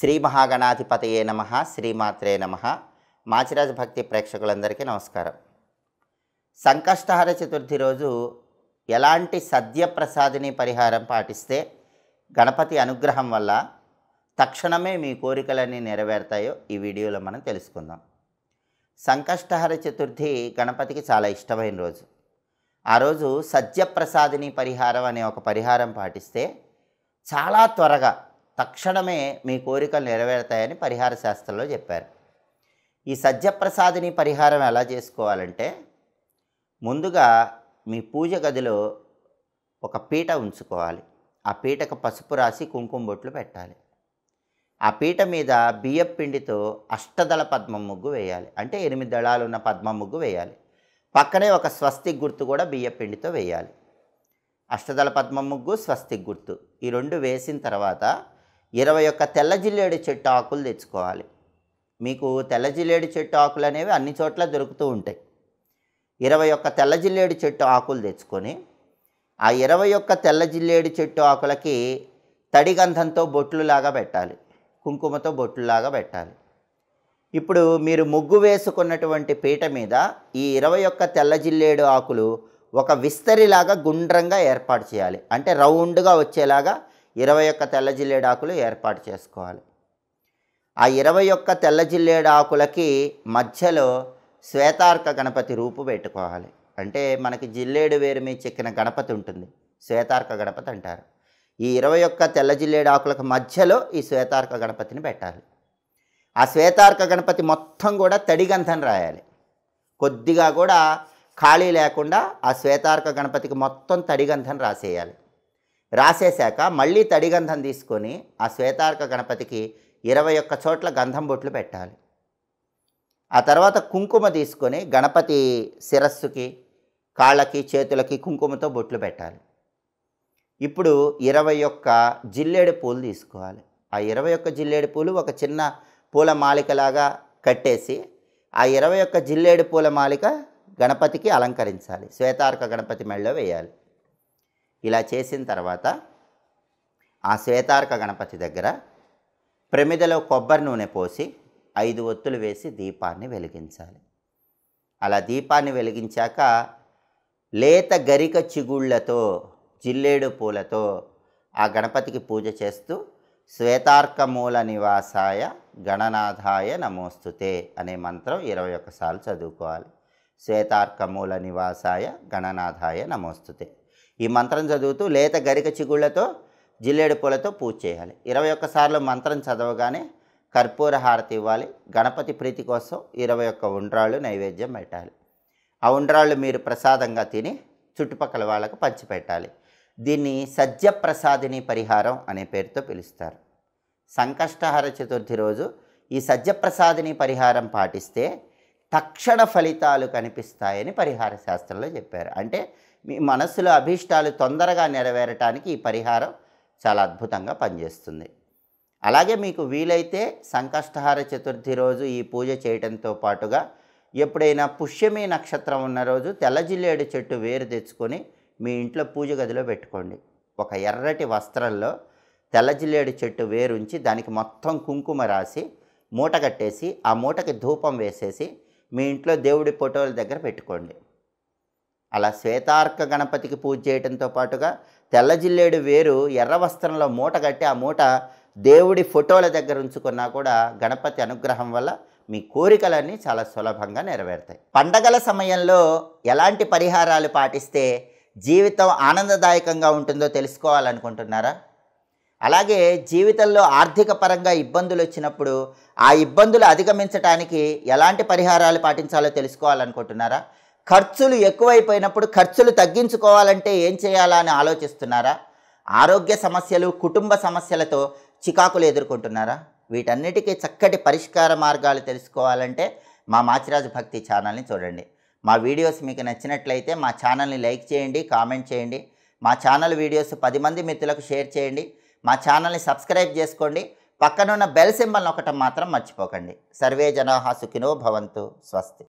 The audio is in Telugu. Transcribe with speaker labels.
Speaker 1: శ్రీ మహాగణాధిపతయే నమ శ్రీమాత్రే నమ. మాచిరాజ భక్తి ప్రేక్షకులందరికీ నమస్కారం. సంకష్టహర చతుర్థి రోజు ఎలాంటి సద్యప్రసాదిని పరిహారం పాటిస్తే గణపతి అనుగ్రహం వల్ల తక్షణమే మీ కోరికలన్నీ నెరవేరుతాయో ఈ వీడియోలో మనం తెలుసుకుందాం. సంకష్టహర చతుర్థి గణపతికి చాలా ఇష్టమైన రోజు. ఆ రోజు సద్యప్రసాదిని పరిహారం అనే ఒక పరిహారం పాటిస్తే చాలా త్వరగా తక్షణమే మీ కోరికలు నెరవేరుతాయని పరిహార శాస్త్రంలో చెప్పారు. ఈ సజ్జప్రసాదిని పరిహారం ఎలా చేసుకోవాలంటే ముందుగా మీ పూజ గదిలో ఒక పీట ఉంచుకోవాలి. ఆ పీటకు పసుపు రాసి కుంకుమ బొట్లు పెట్టాలి. ఆ పీట మీద బియ్యం పిండితో అష్టదళ పద్మం ముగ్గు వేయాలి. అంటే ఎనిమిది దళాలు ఉన్న పద్మం ముగ్గు వేయాలి. పక్కనే ఒక స్వస్తిక్ గుర్తు కూడా బియ్యం పిండితో వేయాలి. అష్టదళ పద్మం ముగ్గు స్వస్తిక్ గుర్తు. ఈ రెండు వేసిన తర్వాత ఇరవై ఒక్క తెల్ల జిల్లేడు చెట్టు ఆకులు తెచ్చుకోవాలి. మీకు తెల్ల జిల్లేడు చెట్టు ఆకులు అనేవి అన్ని చోట్ల దొరుకుతూ ఉంటాయి. ఇరవై ఒక్క తెల్ల జిల్లేడు చెట్టు ఆకులు తెచ్చుకొని ఆ ఇరవై ఒక్క తెల్ల జిల్లేడు చెట్టు ఆకులకి తడి గంధంతో బొట్లులాగా పెట్టాలి. కుంకుమతో బొట్లులాగా పెట్టాలి. ఇప్పుడు మీరు ముగ్గు వేసుకున్నటువంటి పీట మీద ఈ ఇరవై ఒక్క తెల్ల జిల్లేడు ఆకులు ఒక విస్తరిలాగా గుండ్రంగా ఏర్పాటు చేయాలి. అంటే రౌండ్గా వచ్చేలాగా ఇరవై ఒక్క తెల్ల జిల్లేడాకులు ఏర్పాటు చేసుకోవాలి. ఆ ఇరవై ఒక్క తెల్ల జిల్లేడాకులకి మధ్యలో శ్వేతార్క గణపతి రూపు పెట్టుకోవాలి. అంటే మనకి జిల్లేడు వేరు మీద చెక్కిన గణపతి ఉంటుంది. శ్వేతార్క గణపతి అంటారు. ఈ ఇరవై ఒక్క తెల్ల జిల్లేడాకులకు మధ్యలో ఈ శ్వేతార్క గణపతిని పెట్టాలి. ఆ శ్వేతార్క గణపతి మొత్తం కూడా తడిగంధం రాయాలి. కొద్దిగా కూడా ఖాళీ లేకుండా ఆ శ్వేతార్క గణపతికి మొత్తం తడిగంధం రాసేయాలి. రాసేశాక మళ్ళీ తడిగంధం తీసుకొని ఆ శ్వేతార్క గణపతికి ఇరవై ఒక్క చోట్ల గంధం బొట్లు పెట్టాలి. ఆ తర్వాత కుంకుమ తీసుకొని గణపతి శిరస్సుకి కాళ్ళకి చేతులకి కుంకుమతో బొట్లు పెట్టాలి. ఇప్పుడు ఇరవై ఒక్క జిల్లేడు పూలు తీసుకోవాలి. ఆ ఇరవై ఒక్క జిల్లేడు పూలు ఒక చిన్న పూల మాలికలాగా కట్టేసి ఆ ఇరవై ఒక్క జిల్లేడు పూల మాలిక గణపతికి అలంకరించాలి. శ్వేతార్క గణపతి మెళ్ళలో వేయాలి. ఇలా చేసిన తర్వాత ఆ శ్వేతార్క గణపతి దగ్గర ప్రమిదలో కొబ్బరి నూనె పోసి ఐదు ఒత్తులు వేసి దీపాన్ని వెలిగించాలి. అలా దీపాన్ని వెలిగించాక లేత గరిక చిగుళ్ళతో జిల్లేడు పూలతో ఆ గణపతికి పూజ చేస్తూ శ్వేతార్కమూల నివాసాయ గణనాథాయ నమోస్తుతే అనే మంత్రం ఇరవై ఒక్కసార్లు చదువుకోవాలి. శ్వేతార్కమూల నివాసాయ గణనాథాయ నమోస్తుతే. ఈ మంత్రం చదువుతూ లేత గరిక చిగుళ్ళతో జిల్లేడు పూలతో పూజ చేయాలి. ఇరవై ఒక్కసార్లు మంత్రం చదవగానే కర్పూర హారతి ఇవ్వాలి. గణపతి ప్రీతి కోసం ఇరవై ఒక్క ఉండ్రాళ్ళు నైవేద్యం పెట్టాలి. ఆ ఉండ్రాళ్ళు మీరు ప్రసాదంగా తిని చుట్టుపక్కల వాళ్ళకు పంచిపెట్టాలి. దీన్ని సజ్జప్రసాదిని పరిహారం అనే పేరుతో పిలుస్తారు. సంకష్టహర చతుర్థి రోజు ఈ సజ్జప్రసాదిని పరిహారం పాటిస్తే తక్షణ ఫలితాలు కనిపిస్తాయని పరిహార శాస్త్రంలో చెప్పారు. అంటే మీ మనస్సులో అభీష్టాలు తొందరగా నెరవేరటానికి ఈ పరిహారం చాలా అద్భుతంగా పనిచేస్తుంది. అలాగే మీకు వీలైతే సంకష్టహార చతుర్థి రోజు ఈ పూజ చేయడంతో పాటుగా ఎప్పుడైనా పుష్యమి నక్షత్రం ఉన్న రోజు తెల్లజిల్లేడు చెట్టు వేరు తెచ్చుకొని మీ ఇంట్లో పూజ గదిలో పెట్టుకోండి. ఒక ఎర్రటి వస్త్రంలో తెల్లజిల్లేడు చెట్టు వేరుంచి దానికి మొత్తం కుంకుమ రాసి మూట కట్టేసి ఆ మూటకి ధూపం వేసేసి మీ ఇంట్లో దేవుడి ఫోటోల దగ్గర పెట్టుకోండి. అలా శ్వేతార్క గణపతికి పూజ చేయడంతో పాటుగా తెల్లజిల్లేడు వేరు ఎర్ర వస్త్రంలో మూట కట్టి ఆ మూట దేవుడి ఫోటోల దగ్గర ఉంచుకున్నా కూడా గణపతి అనుగ్రహం వల్ల మీ కోరికలన్నీ చాలా సులభంగా నెరవేరుతాయి. పండగల సమయంలో ఎలాంటి పరిహారాలు పాటిస్తే జీవితం ఆనందదాయకంగా ఉంటుందో తెలుసుకోవాలనుకుంటున్నారా? అలాగే జీవితంలో ఆర్థిక పరంగా ఇబ్బందులు వచ్చినప్పుడు ఆ ఇబ్బందులు అధిగమించడానికి ఎలాంటి పరిహారాలు పాటించాలో తెలుసుకోవాలనుకుంటున్నారా? ఖర్చులు ఎక్కువైపోయినప్పుడు ఖర్చులు తగ్గించుకోవాలంటే ఏం చేయాలా అని ఆలోచిస్తున్నారా? ఆరోగ్య సమస్యలు కుటుంబ సమస్యలతో చికాకులు ఎదుర్కొంటున్నారా? వీటన్నిటికీ చక్కటి పరిష్కార మార్గాలు తెలుసుకోవాలంటే మా మాచిరాజు భక్తి ఛానల్ని చూడండి. మా వీడియోస్ మీకు నచ్చినట్లయితే మా ఛానల్ని లైక్ చేయండి కామెంట్ చేయండి. మా ఛానల్ వీడియోస్ పది మంది మిత్రులకు షేర్ చేయండి. మా ఛానల్ని సబ్స్క్రైబ్ చేసుకోండి. పక్కనున్న బెల్ సింబల్ ఒకటం మాత్రం మర్చిపోకండి. సర్వే జనాహా సుఖినో భవంతు. స్వస్తి.